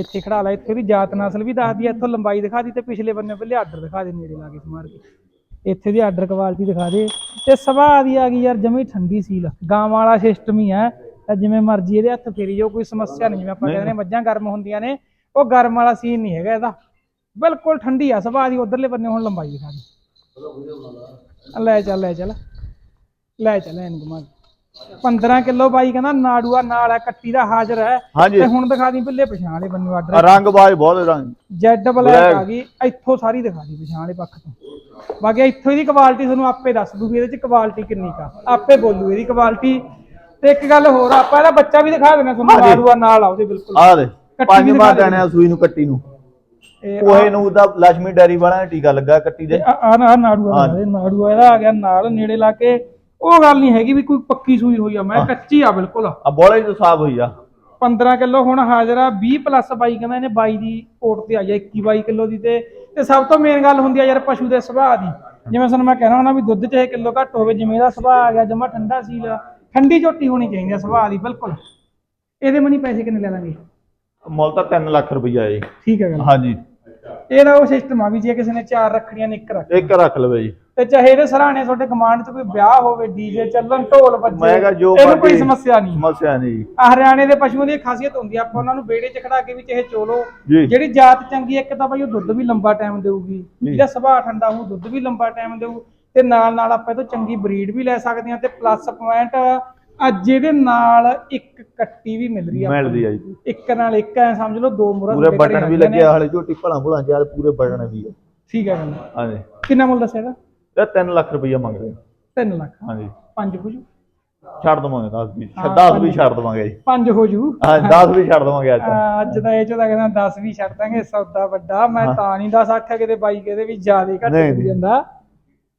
ਇੱਥੇ ਖੜਾ ਲਾ ਇੱਥੇ ਦੀ ਜਾਤ ਨਸਲ ਵੀ ਦੱਸਦੀ ਆ ਇੱਥੋਂ ਲੰਬਾਈ ਦਿਖਾ ਦੀ ਤੇ ਪਿਛਲੇ ਬੰਨੇ ਪਹਿਲੇ ਆਰਡਰ ਦਿਖਾ ਦੇ ਨੇੜੇ ਲਾ ਕੇ ਸਮਾਰ ਕੇ। ਇੱਥੇ ਦੀ ਆਰਡਰ ਕੁਆਲਿਟੀ ਦਿਖਾ ਦੇ। ਤੇ ਸੁਭਾਅ ਦੀ ਆ ਗਈ ਯਾਰ ਜਮੀ ਠੰਡੀ ਸੀਲ ਗਾਂ ਵਾਲਾ ਸਿਸਟਮ ਹੀ ਆ ਤਾਂ ਜਿਵੇਂ ਮਰਜ਼ੀ ਇਹਦੇ ਹੱਥ ਫੇਰੀ ਜਾਓ ਕੋਈ ਸਮੱਸਿਆ ਨਹੀਂ ਜਿਵੇਂ ਆਪਾਂ ਕਹਿੰਦੇ ਨੇ ਮੱਝਾਂ ਗਰਮ ਹੁੰਦੀਆਂ ਨੇ ਉਹ ਗਰਮ ਵਾਲਾ ਸੀਨ ਨਹੀਂ ਹੈਗਾ ਇਹਦਾ। ਬਿਲਕੁਲ ਠੰਡੀ ਆ ਸੁਭਾਅ ਦੀ ਉਧਰਲੇ ਬੰਨੇ ਹੁਣ ਲੰਬਾਈ ਦਿਖਾ ਦੇ। ਲੈ ਚੱਲ ਲੈ ਚੱਲ ਲੈ ਚੱਲ ਇਹਨੂੰ ਘੁਮਾ ਕੇ। 15 ਕਿਲੋ ਬਾਈ ਕਹਿੰਦਾ ਨਾੜੂਆ ਨਾਲ ਹੈ ਕੱਟੀ ਦਾ ਹਾਜ਼ਰ ਹੈ। ਤੇ ਹੁਣ ਦਿਖਾ ਦੀ ਬੱਲੇ ਪਛਾਣ ਵਾਲੇ ਬੰਨੂ ਆਰਡਰ। ਰੰਗ ਬਾਜ ਬਹੁਤ ਰੰਗ ਜੈਡ ਬਲੈਕ। ਆ ਗਈ ਇੱਥੋਂ ਸਾਰੀ ਦਿਖਾ ਦੀ ਪਛਾਣ ਵਾਲੇ ਪੱਖ ਤੋਂ। ਬਾਕੀ ਇੱਥੋਂ ਇਹਦੀ ਕੁਆਲਿਟੀ ਤੁਹਾਨੂੰ ਆਪੇ ਦੱਸ ਦੂਗੀ ਇਹਦੇ ਚ ਕੁਆਲਿਟੀ ਕਿੰਨੀ ਕਾ ਆਪੇ ਬੋਲੂ ਇਹਦੀ ਕੁਆਲਿਟੀ। ਤੇ ਇੱਕ ਗੱਲ ਹੋਰ ਆਪਾਂ ਇਹਦਾ ਬੱਚਾ ਵੀ ਦਿਖਾ ਦੇਣਾ ਤੁਹਾਨੂੰ। ਨਾੜੂਆ ਨਾਲ ਆ ਉਹਦੇ ਬਿਲਕੁਲ। ਆ ਦੇ ਕੱਟੀ ਵੀ ਦਿਖਾ ਦੇ। ਦਿਨ ਆ ਸੂਈ ਨੂੰ ਕੱਟੀ ਨੂੰ। ਇਹ ਕੋਹੇ ਨੂੰ ਉਹਦਾ ਲక్ష్ਮੀ ਡੈਰੀ ਵਾਲਾ ਨੇ ਟੀਕਾ ਲੱਗਾ ਕੱਟੀ ਦੇ। ਆ ਆ ਨਾ ਨਾੜੂਆ ਹਾਂਜੀ। ਦਾ ਨਾੜੂਆ ਇਹਦਾ ਆ ਗਿਆ ਨਾਲ ਨੇੜੇ ਲਾ ਕੇ। ਉਹ ਗੱਲ ਨਹੀਂ ਹੈਗੀ ਵੀ ਕੋਈ ਪੱਕੀ ਸੂਈ ਹੋਈ ਆ ਮੈਂ ਕੱਚੀ ਆ ਬਿਲਕੁਲ। ਆ ਬੋਲੇ ਤੋਂ ਸਾਫ਼ ਹੋਈ ਆ। 15 ਕਿਲੋ ਹੁਣ ਹਾਜ਼ਰ ਆ 20 ਪਲੱਸ ਬਾਈ ਕਹਿੰਦਾ ਇਹਨੇ 22 ਦੀ ਕੋਟ ਤੇ ਆਈ ਆ 21 22 ਕਿਲੋ ਦੀ ਤੇ। ਤੇ ਸਭ ਤੋਂ ਮੇਨ ਗੱਲ ਹੁੰਦੀ ਆ ਯਾਰ ਪਸ਼ੂ ਦੇ ਸੁਭਾਅ ਦੀ। ਜਿਵੇਂ ਤੁਹਾਨੂੰ ਮੈਂ ਕਹਿਣਾ ਹੁੰਦਾ ਵੀ ਦੁੱਧ ਚਾਹੇ ਕਿਲੋ ਘੱਟ ਹੋਵੇ ਜਿਵੇਂ ਇਹਦਾ ਸੁਭਾਅ ਆ ਗਿਆ ਜਮਾ ਠੰਡਾ ਸੀਲ ਆ, ਠੰਡੀ ਝੋਟੀ ਹੋਣੀ ਚਾਹੀਦੀ ਆ ਸੁਭਾਅ ਦੀ ਬਿਲਕੁਲ। ਇਹਦੇ ਮਨੀ ਪੈਸੇ ਕਿੰਨੇ ਲੈ ਲਾਂਗੇ? ਮੁੱਲ ਤਾਂ 3 ਲੱਖ ਰੁਪਈਆ ਜੀ। ਠੀਕ ਹੈ ਗੱਲ। ਹਾਂਜੀ। ਇਹਦਾ ਉਹ ਸਿਸਟਮ ਆ ਵੀ ਜੇ ਕਿਸੇ ਨੇ ਚਾਰ ਰੱਖੜੀਆਂ ਨੇ ਇੱਕ ਰੱਖ ਇੱਕ ਰੱਖ ਲਵੇ ਜੀ। ਤੇ ਚਾਹੇ ਇਹਦੇ ਸਰਾਣੇ ਤੁਹਾਡੇ ਕਮਾਂਡ 'ਚ ਕੋਈ ਵਿਆਹ ਹੋਵੇ ਡੀਜੇ ਚੱਲਣ ਢੋਲ ਵੱਜੇ ਮੈਂ ਕਿਹਾ ਜੋ ਇਹਨੂੰ ਕੋਈ ਮਰਜ਼ੀ- ਸਮੱਸਿਆ ਨਹੀਂ। ਸਮੱਸਿਆ ਨਹੀਂ ਜੀ। ਆ ਹਰਿਆਣੇ ਦੇ ਪਸ਼ੂਆਂ ਦੀ ਇਹ ਖਾਸੀਅਤ ਹੁੰਦੀ ਆ ਆਪਾਂ ਉਹਨਾਂ ਨੂੰ ਵਿਹੜੇ 'ਚ ਖੜਾ ਕੇ ਵੀ ਚਾਹੇ ਚੋਲੋ। ਜੀ। ਜਿਹੜੀ ਜਾਤ ਚੰਗੀ ਆ, ਇੱਕ ਤਾਂ ਬਈ ਉਹ ਦੁੱਧ ਵੀ ਲੰਬਾ ਟਾਈਮ ਦੇਊਗੀ। ਜੀ। ਜਿਹਦਾ ਸੁਭਾਅ ਠੰਡਾ ਹੋਊ ਦੁੱਧ ਵੀ ਲੰਬਾ ਟਾਈਮ ਦੇਊ। ਤੇ ਨਾਲ ਨਾਲ ਆਪਾਂ ਇਹ ਤੋਂ ਚੰਗੀ ਬਰੀਡ ਵੀ ਲੈ ਸਕਦੇ ਹਾਂ ਤੇ ਪਲੱਸ ਪੁਆਇੰਟ ਅੱਜ ਇਹਦੇ ਨਾਲ ਇੱਕ ਕੱਟੀ ਵੀ ਮਿਲ ਰਹੀ ਆ ਮਿਲਦੀ ਆ ਜੀ। ਇੱਕ ਨਾਲ ਇੱਕ ਐ ਸਮਝ ਲਓ ਦੋ ਮੁਰਾ ਪੂਰੇ ਬਟਨ ਵੀ ਲੱਗਿਆ ਹਾਲੇ ਝੋਟੀ ਭਲਾ ਭੁਲਾ ਜ਼ਿਆਦਾ ਪੂਰੇ ਬਟਨ ਵੀ ਆ। ਠੀਕ ਹੈ ਹਾਂਜੀ। ਕਿੰਨਾ ਮੁੱਲ ਦੱਸਿਆ ਇਹਦਾ? ਇਹ 3 ਲੱਖ ਰੁਪਈਆ ਮੰਗ ਰਹੇ। 3 ਲੱਖ। ਹਾਂਜੀ। ਪੰਜ ਹੋ ਜੂ? ਛੱਡ ਦਵਾਂਗੇ 10 ਵੀ ਹਾਂ, 10 ਵੀ ਛੱਡ ਦਵਾਂਗੇ ਜੀ। ਪੰਜ ਹੋ ਜੂ? ਹਾਂ 10 ਵੀ ਛੱਡ ਦਵਾਂਗੇ ਅੱਜ। ਅੱਜ ਦਾ ਇਹ ਚੋਂ ਤਾਂ ਕਹਿੰਦਾ 10 ਵੀ ਛੱਡ ਦਾਂਗੇ ਸੌਦਾ ਵੱਡਾ। ਮੈਂ ਤਾਂ ਨਹੀਂ 10 ਆਖਿਆ ਕਿਤੇ ਬਾਈ ਕਹਿੰਦੇ ਵੀ ਜ਼ਿਆਦਾ ਘੱਟ ਹੋ। ਜਾਂਦਾ।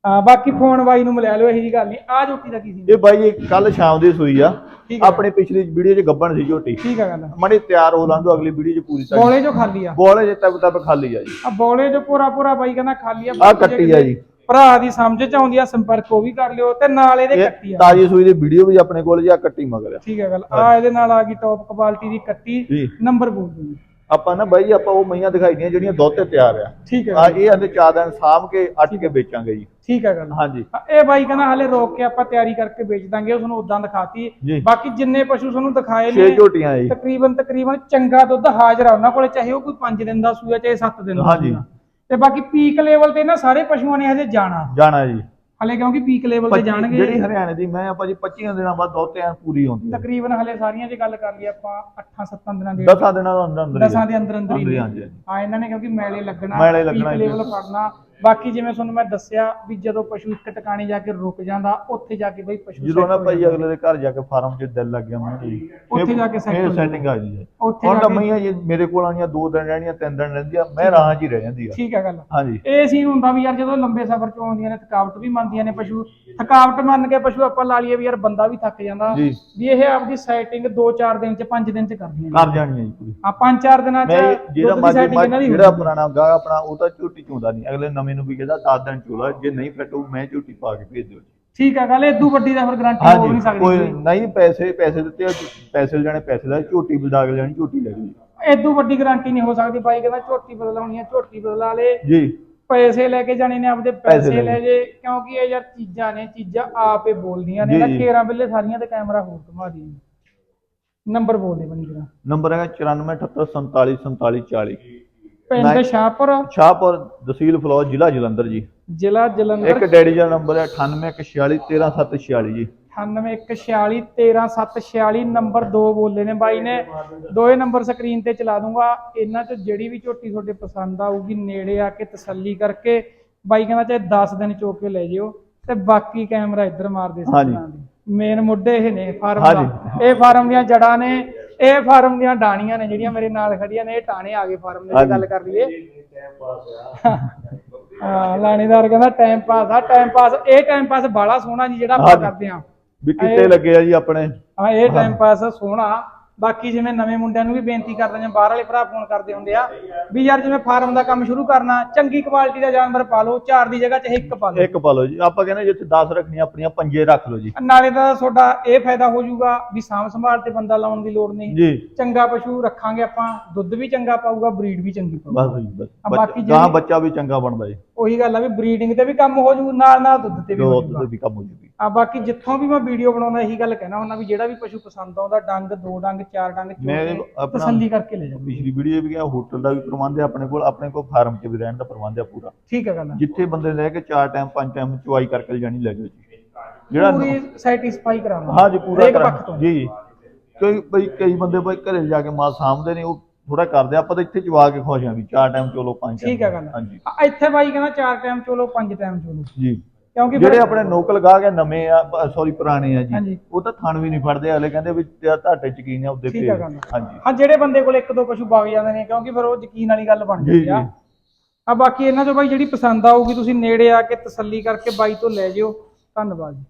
ਹਾਂ ਬਾਕੀ ਫੋਨ ਬਾਈ ਨੂੰ ਮਿਲਾ ਲਿਓ ਇਹੀ ਜੀ ਗੱਲ ਨਹੀਂ। ਆ ਜੋਟੀ ਦਾ ਕੀ ਸੀ ਇਹ ਬਾਈ ਕੱਲ ਸ਼ਾਮ ਦੀ ਸੂਈ ਆ। ਠੀਕ। ਆਪਣੀ ਪਿਛਲੀ ਵੀਡੀਓ 'ਚ ਗੱਬਣ ਸੀ ਝੋਟੀ। ਠੀਕ ਆ ਗੱਲ ਮੜੀ ਤਿਆਰ ਹੋ ਲਾਂਦੋ ਅਗਲੀ ਵੀਡੀਓ 'ਚ ਪੂਰੀ ਤਾਂ ਬੋਲੇ ਜੋ ਖਾਲੀ ਆ। ਬੋਲੇ ਜੇ ਤੱਕ ਤੱਕ ਖਾਲੀ ਆ ਜੀ। ਆ ਬੋਲੇ ਜੋ ਪੂਰਾ ਪੂਰਾ ਬਾਈ ਕਹਿੰਦਾ ਖਾਲੀ ਆ। ਆ ਬਾਕੀ ਕੱਟੀ ਆ ਜੀ। ਭਰਾ ਦੀ ਸਮਝ ਚ ਆਉਂਦੀ ਆ ਸੰਪਰਕ ਉਹ ਵੀ ਕਰ ਲਿਓ ਤੇ ਨਾਲ ਇਹਦੇ ਕੱਟੀ ਇਹ ਆ। ਤਾਜੀ ਸੂਈ ਦੀ ਵੀਡੀਓ ਵੀ ਆਪਣੇ ਕੋਲ ਜੀ ਆ ਕੱਟੀ ਮਗਰ ਆ। ਠੀਕ ਹੈ ਗੱਲ। ਆ ਇਹਦੇ ਨਾਲ ਆ ਗਈ ਟੌਪ ਕੁਆਲਿਟੀ ਦੀ ਕੱਟੀ। ਜੀ। ਨੰਬਰ ਬੋਲ ਦਿਓ। ਜੀ ਆਪਾਂ ਨਾ ਬਾਈ ਆਪਾਂ ਉਹ ਮਈਆਂ ਦਿਖਾਈ ਦੀਆਂ ਜਿਹੜੀਆਂ ਦੁੱਧ ਤੇ ਤਿਆਰ ਆ। ਠੀਕ ਹੈ ਆ ਇਹ ਆਂਦੇ ਚਾਰ ਦਿਨ ਸਾਂਭ ਕੇ ਅੱਟ ਕੇ ਵੇਚਾਂਗੇ ਜੀ। ਠੀਕ ਹੈ ਗੱਲ ਹਾਂਜੀ। ਇਹ ਬਾਈ ਕਹਿੰਦਾ ਹਾਲੇ ਰੋਕ ਕੇ ਆਪਾਂ ਤਿਆਰੀ ਕਰਕੇ ਵੇਚ ਦਾਂਗੇ ਉਸ ਨੂੰ ਉਦਾਂ ਦਿਖਾਤੀ। ਬਾਕੀ ਜਿੰਨੇ ਪਸ਼ੂ ਤੁਹਾਨੂੰ ਦਿਖਾਏ ਛੇ ਨੇ ਝੋਟੀਆਂ ਜੀ। ਤਕਰੀਬਨ ਤਕਰੀਬਨ ਚੰਗਾ ਦੁੱਧ ਹਾਜ਼ਰ ਆ ਉਹਨਾਂ ਕੋਲੇ ਚਾਹੇ ਉਹ ਕੋਈ 5 ਦਿਨ ਦਾ ਸੂਆ ਚਾਹੇ 7 ਦਿਨ ਦਾ ਹਾਂਜੀ। ਤੇ ਬਾਕੀ ਪੀਕ ਲੈਵਲ ਤੇ ਨਾ ਸਾਰੇ ਪਸ਼ੂਆਂ ਨੇ ਹਜੇ ਜਾਣਾ। ਜਾਣਾ ਜੀ। ਹਲੇ ਕਿਉਂਕਿ ਪੀਕ ਲੈਵਲ ਤੇ ਜਾਣਗੇ। ਜਿਹੜੀ ਹਰਿਆਣੇ ਦੀ ਮੈਂ ਆਪਾਂ ਜੀ 25 ਦਿਨਾਂ ਬਾਅਦ ਦੁੱਧ ਤੇ ਐਨ ਪੂਰੀ ਹੁੰਦੀ ਹੈ। ਤਕਰੀਬਨ ਹਲੇ ਸਾਰੀਆਂ ਜੇ ਗੱਲ ਕਰ ਲਈ ਆਪਾਂ 8-7 ਦਿਨਾਂ ਦੇ 10 ਦਿਨਾਂ ਦਾ ਅੰਦਰ ਅੰਦਰ ਹੀ ਦਸਾਂ ਆ। ਦੇ ਅੰਦਰ ਅੰਦਰ ਹੀ ਹੀ, ਇਹਨਾਂ ਨੇ ਕਿਉਂਕਿ ਮੈਲੇ ਲੱਗਣਾ ਮੈਲੇ ਲੱਗਣਾ ਪੀਕ ਲੈਵਲ ਫੜਨਾ ਬਾਕੀ ਜਿਵੇਂ ਤੁਹਾਨੂੰ ਮੈਂ ਦੱਸਿਆ ਵੀ ਜਦੋਂ ਪਸ਼ੂ ਇੱਕ ਟਿਕਾਣੇ ਜਾ ਕੇ ਰੁਕ ਜਾਂਦਾ ਉੱਥੇ ਜਾ ਕੇ ਬਈ ਪਸ਼ੂ ਜਦੋਂ ਨਾ ਭਾਈ। ਅਗਲੇ ਦੇ ਘਰ ਜਾ ਕੇ ਫਾਰਮ 'ਚ ਦਿਲ ਲੱਗ ਗਿਆ ਮੈਨੂੰ ਜੀ ਉੱਥੇ ਜਾ ਕੇ ਜਾਂਦਾ। ਸੈਟਿੰਗ ਆ। ਜੀ ਉੱਥੇ ਹੁਣ ਤਾਂ ਮਈਆਂ ਜੀ ਮੇਰੇ ਕੋਲ ਆਣੀਆਂ ਦੋ ਦਿਨ ਰਹਿਣੀਆਂ ਤਿੰਨ ਦਿਨ ਰਹਿੰਦੀਆਂ ਮੈਂ ਰਾਹਾਂ 'ਚ ਹੀ ਰਹਿ ਜਾਂਦੀ ਆ। ਠੀਕ ਹੈ ਗੱਲ। ਹਾਂਜੀ। ਇਹ ਸੀਨ ਹੁੰਦਾ ਵੀ ਯਾਰ ਜਦੋਂ ਲੰਬੇ ਸਫ਼ਰ ਚੋਂ ਆਉਂਦੀਆਂ ਨੇ ਥਕਾਵਟ ਵੀ ਮੰਨਦੀਆਂ ਨੇ ਪਸ਼ੂ। ਥਕਾਵਟ ਮੰਨ ਕੇ ਪਸ਼ੂ ਆਪਾਂ ਲਾ ਲਈਏ ਵੀ ਯਾਰ ਬੰਦਾ ਵੀ ਥੱਕ ਜਾਂਦਾ ਵੀ ਇਹ ਆਪਦੀ ਸੈਟਿੰਗ 2-4 ਦਿਨ ਚ 5 ਦਿਨ ਚ ਕਰਦੀਆਂ ਕਰ ਜਾਣੀ ਹੈ ਜੀ ਪੂਰੀ। ਆ 5-4 ਦਿਨਾਂ ਚ ਜਿਹੜਾ ਦੀ ਜਿਹੜਾ। ਪੁਰਾਣਾ ਗਾਹ ਆਪਣਾ ਉਹ ਤਾਂ ਝੂਟੀ ਚੋਂਦਾ ਨਹੀਂ ਅਗਲੇ ਨਵੇਂ ਨੂੰ ਵੀ ਕਹਿੰਦਾ 10 ਦਿਨ ਚੋਲਾ ਜੇ ਨਹੀਂ ਫਿੱਟ ਹੋਊ ਮੈਂ ਝੂਟੀ ਪਾ ਕੇ ਭੇਜ ਦਿਓ ਠੀਕ ਹੈ ਗੱਲ ਇਦੋਂ ਵੱਡੀ ਦਾ ਫਿਰ ਗਾਰੰਟੀ ਹੋ ਨਹੀਂ ਸਕਦੀ ਕੋਈ ਨਹੀਂ ਪੈਸੇ ਪੈਸੇ ਦਿੱਤੇ ਆ, ਪੈਸੇ ਲੈਣੇ ਪੈਸੇ ਦਾ ਝੂਟੀ ਬਦਾ ਕੇ ਲੈਣੀ ਝੂਟੀ ਲੈ ਲਈ ਇਦੋਂ ਵੱਡੀ ਗਾਰੰਟੀ ਨਹੀਂ ਹੋ ਸਕਦੀ ਬਾਈ ਕਹਿੰਦਾ ਝੋਟੀ ਬਦਲਾਉਣੀ ਹੈ ਝੋਟੀ ਬਦਲਾ ਲੇ। ਜੀ। ਪੈਸੇ ਲੈ ਕੇ ਜਾਣੇ ਨੇ ਆਪਦੇ ਪੈਸੇ ਲੈ ਲੈ ਜੇ ਕਿਉਂਕਿ ਇਹ ਯਾਰ ਚੀਜ਼ਾਂ ਨੇ ਚੀਜ਼ਾਂ ਆਪੇ ਬੋਲਦੀਆਂ ਨੇ ਜੀ, ਨਾ ਜੀ। ਕੇਰਾਂ ਵੇਲੇ ਸਾਰੀਆਂ ਤੇ ਕੈਮਰਾ ਹੋਰ ਘੁਮਾ ਦੀ। ਨੰਬਰ ਬੋਲ ਦੇ ਬਣੀ ਜਰਾ। ਨੰਬਰ ਹੈਗਾ 9478474740 ਪਿੰਡ। ਸ਼ਾਹਪੁਰ। ਸ਼ਾਹਪੁਰ ਤਹਿਸੀਲ ਫਲੌਰ ਜ਼ਿਲ੍ਹਾ ਜਲੰਧਰ ਜੀ। ਜ਼ਿਲ੍ਹਾ ਜਲੰਧਰ ਇੱਕ ਡੈਡੀ ਦਾ ਨੰਬਰ ਹੈ 9814413746 ਜੀ। 9814413746 ਨੰਬਰ 2 ਬੋਲੇ ਨੇ ਬਾਈ ਨੇ। ਦੋਏ ਨੰਬਰ ਸਕਰੀਨ ਤੇ ਚਲਾ ਦੂੰਗਾ। ਇਹਨਾਂ ਚ ਜਿਹੜੀ ਵੀ ਝੋਟੀ ਤੁਹਾਡੇ ਪਸੰਦ ਆਊਗੀ ਨੇੜੇ ਆ ਕੇ ਤਸੱਲੀ ਕਰਕੇ ਬਾਈ ਕਹਿੰਦਾ ਚਾਹੇ 10 ਦਿਨ ਚੋ ਕੇ ਲੈ ਜਿਓ। ਤੇ ਬਾਕੀ ਕੈਮਰਾ ਇੱਧਰ ਮਾਰਦੇ ਹਾਂਜੀ। ਮੇਨ ਮੁੱਢੇ ਇਹ ਨੇ ਫਾਰਮ ਦਾ। ਇਹ ਫਾਰਮ ਦੀਆਂ ਜੜਾਂ ਨੇ। ਇਹ ਫਾਰਮ ਦੀਆਂ ਡਾਣੀਆਂ ਨੇ ਜਿਹੜੀਆਂ ਮੇਰੇ ਨਾਲ ਖੜੀਆਂ ਨੇ ਇਹ ਟਾਣੇ ਆ ਗਏ ਫਾਰਮ ਦੇ ਜੇ। ਗੱਲ ਕਰ ਲਈਏ। ਹਾਂ ਲਾਣੇਦਾਰ ਕਹਿੰਦਾ ਟਾਈਮ ਪਾਸ ਆ ਟਾਈਮ ਪਾਸ ਇਹ ਟਾਈਮ ਪਾਸ ਬਾਲਾ ਸੋਹਣਾ ਜੀ ਜਿਹੜਾ ਆਪਾਂ। ਕਰਦੇ ਆ ਵੀ ਕਿੱਤੇ ਲੱਗੇ ਆ ਜੀ ਆਪਣੇ? ਹਾਂ ਇਹ ਟਾਈਮ ਪਾਸ ਸੋਹਣਾ। ਬਾਕੀ ਜਿਵੇਂ ਨਵੇਂ ਮੁੰਡਿਆਂ ਨੂੰ ਵੀ ਬੇਨਤੀ ਕਰਦੇ ਨੇ ਬਾਹਰ ਵਾਲੇ ਭਰਾ ਫੋਨ ਕਰਦੇ ਹੁੰਦੇ ਆ ਵੀ ਯਾਰ ਜਿਵੇਂ ਫਾਰਮ ਦਾ ਕੰਮ ਸ਼ੁਰੂ ਕਰਨਾ ਚੰਗੀ ਕੁਆਲਿਟੀ ਦਾ ਜਾਨਵਰ ਪਾ ਲਓ ਚਾਰ ਦੀ ਜਗ੍ਹਾ 'ਚ ਇੱਕ ਪਾ ਲਓ। ਇੱਕ ਪਾ ਲਓ ਜੀ। ਆਪਾਂ ਕਹਿੰਦੇ ਜਿੱਥੇ 10 ਰੱਖਣੀਆਂ ਆਪਣੀਆਂ ਪੰਜੇ ਰੱਖ ਲਓ ਜੀ। ਨਾਲੇ ਤਾਂ ਤੁਹਾਡਾ ਇਹ ਫਾਇਦਾ ਹੋ ਜਾਊਗਾ ਵੀ ਸਾਂਭ ਸੰਭਾਲ ਤੇ ਬੰਦਾ ਲਾਉਣ ਦੀ ਲੋੜ ਨਹੀਂ। ਜੀ। ਚੰਗਾ ਪਸ਼ੂ ਰੱਖਾਂਗੇ ਆਪਾਂ ਦੁੱਧ ਵੀ ਚੰਗਾ ਪਾਊਗਾ ਬਰੀਡ ਵੀ ਚੰਗੀ ਪਾਊਗਾ। ਬਸ ਜੀ ਬਸ। ਬਾਕੀ ਜਿਹੜੀ- ਬੱਚਾ ਵੀ ਚੰਗਾ ਬਣਦਾ ਜੀ। ਉਹੀ ਗੱਲ ਆ ਵੀ ਬਰੀਡਿੰਗ ਤੇ ਵੀ ਕੰਮ ਹੋ ਜੂ ਨਾਲ ਨਾਲ ਦੁੱਧ ਤੇ ਵੀ ਹੋ ਦੋ ਜੂਗਾ ਤੇ ਵੀ ਕੰਮ ਹੋ ਜੂਗੀ ਆ ਬਾਕੀ ਜਿੱਥੋਂ ਵੀ ਮੈਂ ਵੀਡੀਓ ਬਣਾਉਣਾ ਇਹੀ ਗੱਲ ਕਹਿਣਾ ਹੁੰਦਾ ਵੀ ਜਿਹੜਾ ਵੀ ਪਸ਼ੂ ਪਸੰਦ ਆਉਂਦਾ ਡੰਗ ਦੋ ਡੰਗ ਚਾਰ ਡੰਗ ਮੈਂ ਕੇ ਆਪਣਾ- ਤਸੱਲੀ ਕਰਕੇ ਲੈ ਜਾਓ ਪਿਛਲੀ ਵੀਡੀਓ ਵੀ ਗਿਆ ਹੋਟਲ ਦਾ ਵੀ ਪ੍ਰਬੰਧ ਹੈ ਆਪਣੇ ਕੋਲ ਆਪਣੇ ਕੋਲ ਫਾਰਮ 'ਚ ਵੀ ਰਹਿਣ ਦਾ ਪ੍ਰਬੰਧ ਹੈ ਪੂਰਾ। ਠੀਕ ਹੈ ਗੱਲ। ਜਿੱਥੇ ਬੰਦੇ ਲੈ ਕੇ ਚਾਰ ਟਾਈਮ ਪੰਜ ਟਾਈਮ ਚੁਆਈ ਕਰਕੇ ਲਿਜਾਣੀ ਲੈ ਜਾਓ ਜੀ। ਜਿਹੜਾ ਪੂਰੀ ਸੈਟੀਸਫਾਈ ਕਰਾਉਣਾ ਹਾਂ ਜੀ ਪੂਰਾ ਹਰੇਕ ਕਰਾਂ ਪੱਖ ਤੋਂ ਜੀ ਜੀ। ਕਈ ਬਈ ਕਈ ਬੰਦੇ ਬਈ ਘਰੇ ਜਾ ਕੇ ਮਾਲ ਸਾਂਭਦੇ ਨੇ ਉਹ ਥੋੜਾ ਕਰਦੇ ਆ, ਆਪਾਂ ਤਾਂ ਇੱਥੇ ਚਵਾ ਕੇ ਖੁਸ਼ ਆ ਵੀ ਚਾਰ ਟਾਈਮ ਚਲੋ ਪੰਜ time ਠੀਕ ਹੈ ਗੱਲ ਹਾਂਜੀ। ਆ, ਇੱਥੇ ਬਾਈ ਕਹਿੰਦਾ ਚਾਰ ਟਾਈਮ ਚੋਲੋ ਪੰਜ ਟਾਈਮ ਚੋਲੋ। ਜੀ। ਕਿਉਂਕਿ ਜਿਹੜੇ ਆਪਣੇ ਨੋਕਲ ਗਾਹ ਕੇ ਨਵੇਂ ਆ ਸੌਰੀ ਪੁਰਾਣੇ ਆ। ਜੀ ਉਹ ਤਾਂ ਥਣ ਵੀ ਨਹੀਂ ਫੜਦੇ ਹਲੇ ਕਹਿੰਦੇ ਵੀ ਤੇਰਾ ਤੁਹਾਡੇ ਯਕੀਨ ਆ ਉਹਦੇ ਗੱਲ। ਹਾਂਜੀ ਹਾਂ ਜਿਹੜੇ ਬੰਦੇ ਕੋਲ ਇੱਕ ਦੋ ਪਸ਼ੂ ਵਗ ਜਾਂਦੇ ਨੇ ਕਿਉਂਕਿ ਫਿਰ ਉਹ ਯਕੀਨ ਵਾਲੀ ਗੱਲ ਬਣ ਜਾਂਦੀ ਆ। ਆ ਬਾਕੀ ਇਹਨਾਂ ਚੋਂ ਬਾਈ ਜਿਹੜੀ ਪਸੰਦ ਆਊਗੀ ਤੁਸੀਂ ਨੇੜੇ ਆ ਕੇ ਤਸੱਲੀ ਕਰਕੇ ਬਾਈ ਤੋਂ ਲੈ ਜਿਓ ਧੰਨਵਾਦ ਜੀ